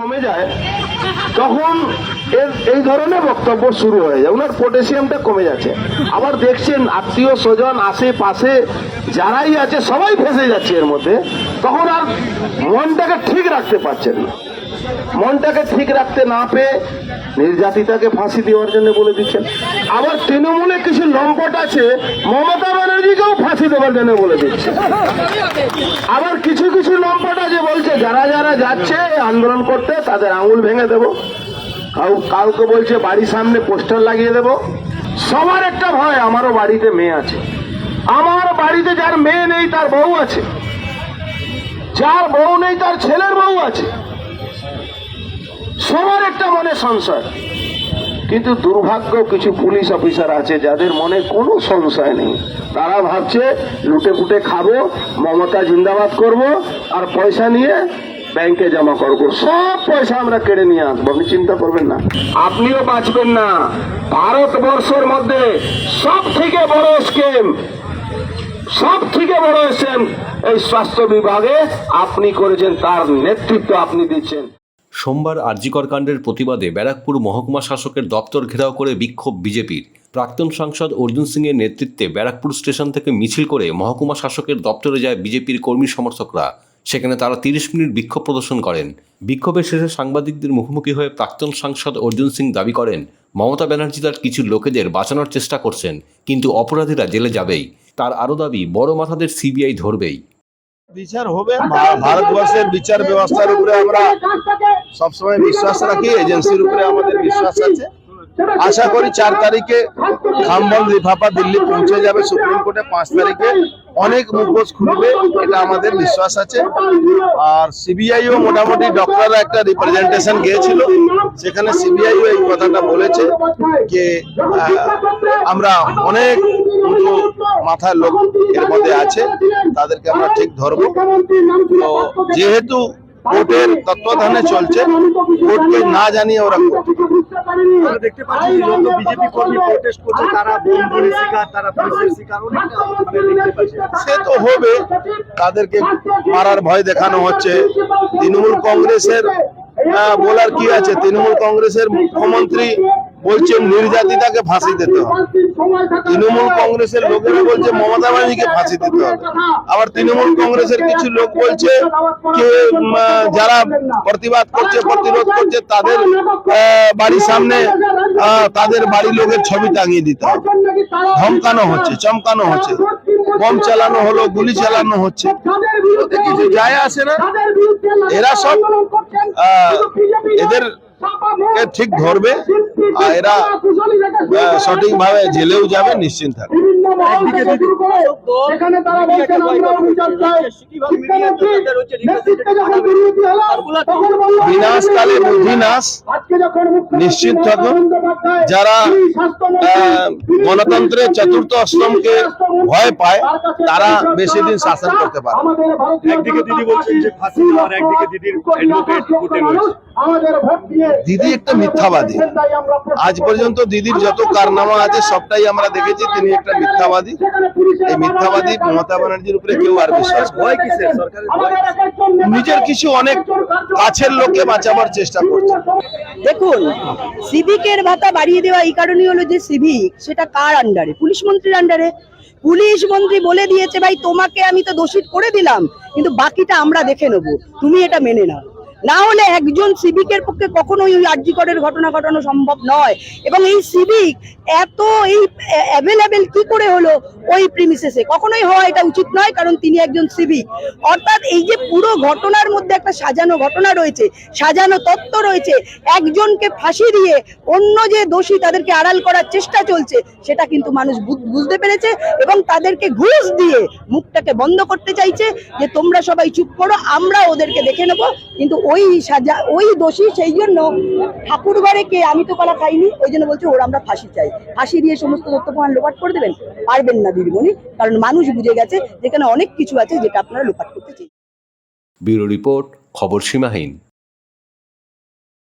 কমে যায়, তখন এর এই ধরনের বক্তব্য শুরু হয়ে যায়। ওনার পটাশিয়ামটা কমে যাচ্ছে। আবার দেখছেন আত্মীয় স্বজন আশেপাশে যারাই আছে, সবাই ফেসে যাচ্ছে এর মধ্যে। তখন আর মনটাকে ঠিক রাখতে পারছেন না। মনটাকে ঠিক রাখতে না পেয়ে নির্যাতিতাকে ফাঁসি দেওয়ার জন্য বলে দিচ্ছেন। আবার তৃণমূলে কিছু লম্পট আছে, মমতা ব্যানার্জিকেও ফাঁসি দেওয়ার জন্য বলে দিচ্ছে আবার কিছু কিছু লম্পট আছে যারা যারা যাচ্ছে আন্দোলন করতে, তাদের আঙুল ভেঙে দেব। কাউ কাউকে বলছে বাড়ির সামনে পোস্টার লাগিয়ে দেব। সবার একটা ভয়, আমারও বাড়িতে মেয়ে আছে। আমার বাড়িতে যার মেয়ে নেই, তার বউ আছে। যার বউ নেই, তার ছেলের বউ আছে। সবার একটা মনে সংশয়। কিন্তু দুর্ভাগ্য কিছু পুলিশ অফিসার আছে যাদের মনে কোনো সংশয় নেই। তারা ভাবছে, লুটে পুটে খাব, মমতা জিন্দাবাদ করব, আর পয়সা নিয়ে ব্যাংকে জমা করব। সব পয়সা আমরা কেড়ে নিয়ে আসব, আপনি চিন্তা করবেন না। আপনিও বাঁচবেন না। ভারতবর্ষের মধ্যে সব থেকে বড় স্কিম সব থেকে বড় স্কিম এই স্বাস্থ্য বিভাগে আপনি করেছেন, তার নেতৃত্ব আপনি দিচ্ছেন। সোমবার আরজিকর কাণ্ডের প্রতিবাদে ব্যারাকপুর মহকুমা শাসকের দপ্তর ঘেরাও করে বিক্ষোভ বিজেপির। প্রাক্তন সাংসদ অর্জুন সিংয়ের নেতৃত্বে ব্যারাকপুর স্টেশন থেকে মিছিল করে মহকুমা শাসকের দপ্তরে যায় বিজেপির কর্মী সমর্থকরা। সেখানে তারা তিরিশ মিনিট বিক্ষোভ প্রদর্শন করেন। বিক্ষোভের শেষে সাংবাদিকদের মুখোমুখি হয়ে প্রাক্তন সাংসদ অর্জুন সিং দাবি করেন, মমতা ব্যানার্জি তার কিছু লোকেদের বাঁচানোর চেষ্টা করছেন, কিন্তু অপরাধীরা জেলে যাবেই। তার আরও দাবি, বড় মাথাদের সিবিআই ধরবেই। বিচার হবে ভারতবর্ষের বিচার ব্যবস্থার উপরে আমরা সবসময় বিশ্বাস রাখি, এজেন্সির উপরে আমাদের বিশ্বাস আছে। আশা করি চার তারিখে খামবন লিফাফা দিল্লি পৌঁছে যাবে, সুপ্রিম কোর্টে পাঁচ তারিখে। অনেক মুখোশ খুলবে, এটা আমাদের বিশ্বাস আছে। আর সিবিআইও মোটামুটি ডক্টররা একটা রিপ্রেজেন্টেশন গিয়েছিল। সেখানে সিবিআইও এই কথাটা বলেছে যে আমরা অনেক মাথার লোক এর মধ্যে আছে, তাদেরকে আমরা ঠিক ধরবো। তো যেহেতু কোর্টের তত্ত্বাবধানে চলছে। কোর্টকে না জানিয়ে ওরা। আমরা দেখতে পাচ্ছি যত বিজেপি কর্মী প্রোটেস্ট করছে তারা বোম গুলি শিকার তারা পুলিশের শিকার সে তো হবে। তাদেরকে মারার ভয় দেখানো হচ্ছে। তৃণমূল কংগ্রেসের বলার কি আছে? তৃণমূল কংগ্রেসের মুখ্যমন্ত্রী বলছেন নির্যাতিতাকে ফাঁসি দিতে হবে। তৃণমূল কংগ্রেসের লোকেরা বলছে মমতা ব্যানার্জিকে ফাঁসি দিতে হবে। আবার তৃণমূল কংগ্রেসের কিছু লোক বলছে আহ, যারা প্রতিবাদ করছে প্রতিরোধ করছে তাদের বাড়ির সামনে তাদের বাড়ির লোকের ছবি টাঙিয়ে দিতে হবে। ধমকানো হচ্ছে চমকানো হচ্ছে। বম চালানো হলো গুলি চালানো হচ্ছে। কিছু যায় আসে না। এরা সব এদের কে ঠিক ধরবে? এরা আহ, সঠিকভাবে জেলেও যাবে নিশ্চিন্ত থাকবে। বিনাশ কালে বুদ্ধি নাশ নিশ্চিত থাকুন যারা গণতন্ত্রের চতুর্থ স্তম্ভকে ভয় পায় তারা বেশি দিন শাসন করতে পারে একদিকে দিদি বলছেন যে ফাঁসি দেওয়ার একদিকে দিদির অ্যাডভোকেট কোর্টে রয়েছে। দিদি একটা মিথ্যাবাদী। আজ পর্যন্ত দিদির যত কারনামা আছে সবটাই আমরা দেখেছি তিনি একটা মিথ্যাবাদী। এই মিথ্যাবাদী মমতা ব্যানার্জির উপরে কেউ আর বিশ্বাস নিজের কিছু অনেক কাছের লোককে বাঁচাবার চেষ্টা করছে। দেখুন, সিভিকের ভাতা বাড়িয়ে দেওয়া এই কারণেই হলো যে সিভিক, সেটা কার আন্ডারে পুলিশ মন্ত্রীর আন্ডারে পুলিশ মন্ত্রী বলে দিয়েছে, ভাই, তোমাকে আমি তো দোষী করে দিলাম, কিন্তু বাকিটা আমরা দেখে নেব। তুমি এটা মেনে নাও। না হলে একজন সিভিকের পক্ষে কখনোই ওই আর্যিকরের ঘটনা ঘটানো সম্ভব নয়। এবং এই সিভিক এত এই অ্যাভেলেবেল কি করে হলো ওই প্রিমিসেসে কখনোই হওয়া এটা উচিত নয়, কারণ তিনি একজন সিভিক। অর্থাৎ এই যে পুরো ঘটনার মধ্যে একটা সাজানো ঘটনা রয়েছে, সাজানো তত্ত্ব রয়েছে, একজনকে ফাঁসি দিয়ে অন্য যে দোষী তাদেরকে আড়াল করার চেষ্টা চলছে, সেটা কিন্তু মানুষ বুঝ- বুঝতে পেরেছে এবং তাদেরকে ঘুষ দিয়ে মুখটাকে বন্ধ করতে চাইছে যে তোমরা সবাই চুপ করো, আমরা ওদেরকে দেখে নেব। কিন্তু ওই সাজা, ওই দোষী সেই জন্য ঠাকুরবারে কে আমি তো কলা খাইনি, ওই জন্য বলছে ওরা আমরা ফাঁসি চাই। ফাঁসি দিয়ে সমস্ত তথ্য প্রমাণ লোপাট করে দেবেন? পারবেন না দিদিমণি, কারণ মানুষ বুঝে গেছে যেখানে অনেক কিছু আছে যেটা আপনারা লোপাট করতে চাই। ব্যুরো রিপোর্ট, খবর সীমাহীন।